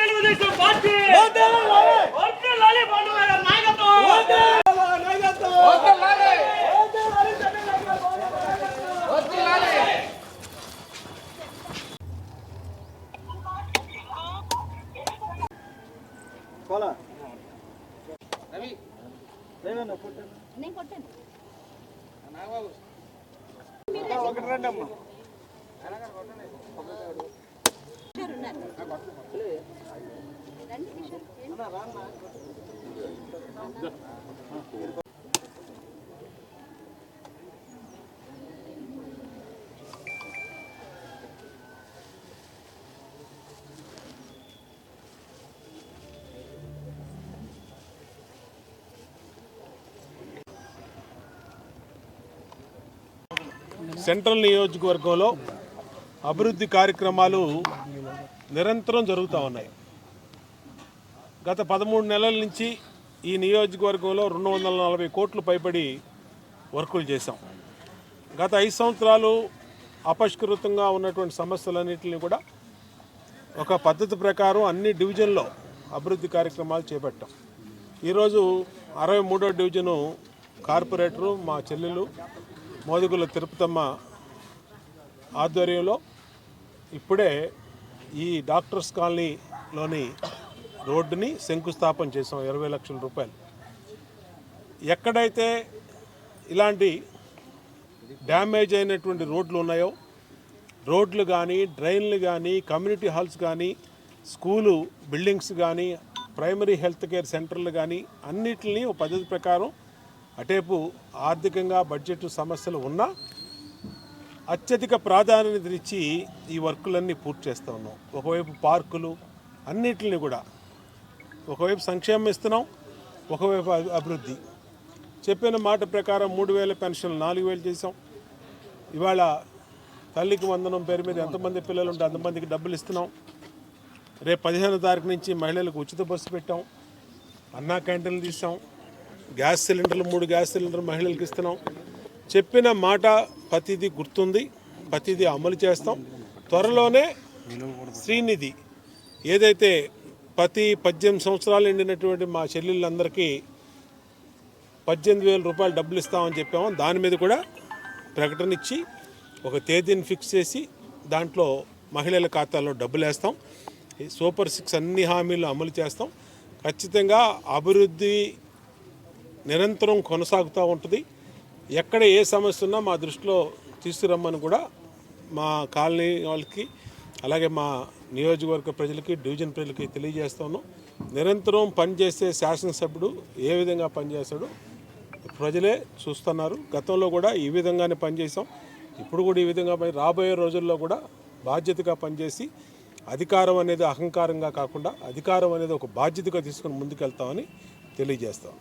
Telugu Desam party. లాలి. పండుగ గారి నాయకత్వం. నేను కొట్టాను. కిషోర్ ఉన్నారు. రండి కిషోర్. ఏం? సెంట్రల్ నియోజకవర్గంలో అభివృద్ధి కార్యక్రమాలు నిరంతరం జరుగుతూ ఉన్నాయి. గత పదమూడు నెలల నుంచి ఈ నియోజకవర్గంలో రెండు వందల నలభై కోట్లు పైబడి వర్కులు చేశాం. గత ఐదు సంవత్సరాలు అపష్కృతంగా ఉన్నటువంటి సమస్యలన్నింటినీ కూడా ఒక పద్ధతి ప్రకారం అన్ని డివిజన్లో అభివృద్ధి కార్యక్రమాలు చేపట్టాం. ఈరోజు అరవై మూడో డివిజను కార్పొరేటరు మా చెల్లెలు మోదుగుల తిరుపతమ్మ ఆధ్వర్యంలో ఇప్పుడే ఈ డాక్టర్స్ కాలనీలోని రోడ్డుని శంకుస్థాపన చేసాం ఇరవై లక్షల రూపాయలు. ఎక్కడైతే ఇలాంటి డ్యామేజ్ అయినటువంటి రోడ్లు ఉన్నాయో రోడ్లు కానీ డ్రైన్లు కానీ కమ్యూనిటీ హాల్స్ కానీ స్కూలు బిల్డింగ్స్ కానీ ప్రైమరీ హెల్త్ కేర్ సెంటర్లు కానీ అన్నిటినీ పద్ధతి ప్రకారం అటేపు ఆర్థికంగా బడ్జెట్ సమస్యలు ఉన్నా అత్యధిక ప్రాధాన్యతనిచ్చి ఈ వర్కులన్నీ పూర్తి చేస్తూ ఉన్నాం. ఒకవైపు పార్కులు అన్నిటిని కూడా. ఒకవైపు సంక్షేమం ఇస్తున్నాం ఒకవైపు అభి- అభివృద్ధి. చెప్పిన మాట ప్రకారం మూడు వేల పెన్షన్లు నాలుగు వేలు చేసాం ఇవాళ తల్లికి వందనం పేరు మీద ఎంతమంది పిల్లలు ఉంటే అంతమందికి డబ్బులు ఇస్తున్నాం. రేపు పదిహేనో తారీఖు నుంచి మహిళలకు ఉచిత బస్సు పెట్టాం. అన్నా క్యాంటీన్లు తీసాం గ్యాస్ సిలిండర్లు మూడు గ్యాస్ సిలిండర్లు మహిళలకు ఇస్తున్నాం. చెప్పిన మాట ప్రతిదీ గుర్తుంది ప్రతిదీ అమలు చేస్తాం. త్వరలోనే శ్రీనిధి ఏదైతే ప్రతి పద్దెనిమిది సంవత్సరాలు ఎండినటువంటి మా చెల్లెళ్ళందరికీ పద్దెనిమిది వేల రూపాయలు డబ్బులు ఇస్తామని చెప్పాము. దాని మీద కూడా ప్రకటన ఇచ్చి ఒక తేదీని ఫిక్స్ చేసి దాంట్లో మహిళల ఖాతాలో డబ్బులు వేస్తాం. సూపర్ సిక్స్ అన్ని హామీలు అమలు చేస్తాం. ఖచ్చితంగా అభివృద్ధి నిరంతరం కొనసాగుతూ ఉంటుంది. ఎక్కడ ఏ సమస్య ఉన్నా మా దృష్టిలో తీసుకురమ్మని కూడా మా కాలనీ వాళ్ళకి అలాగే మా నియోజకవర్గ ప్రజలకి డివిజన్ ప్రజలకి తెలియజేస్తాను. నిరంతరం పనిచేసే శాసనసభ్యుడు ఏ విధంగా పనిచేస్తాడో ప్రజలే చూస్తున్నారు. గతంలో కూడా ఈ విధంగానే పనిచేసాం ఇప్పుడు కూడా ఈ విధంగా రాబోయే రోజుల్లో కూడా బాధ్యతగా పనిచేసి అధికారం అనేది అహంకారంగా కాకుండా అధికారం అనేది ఒక బాధ్యతగా తీసుకొని ముందుకెళ్తామని తెలియజేస్తాం.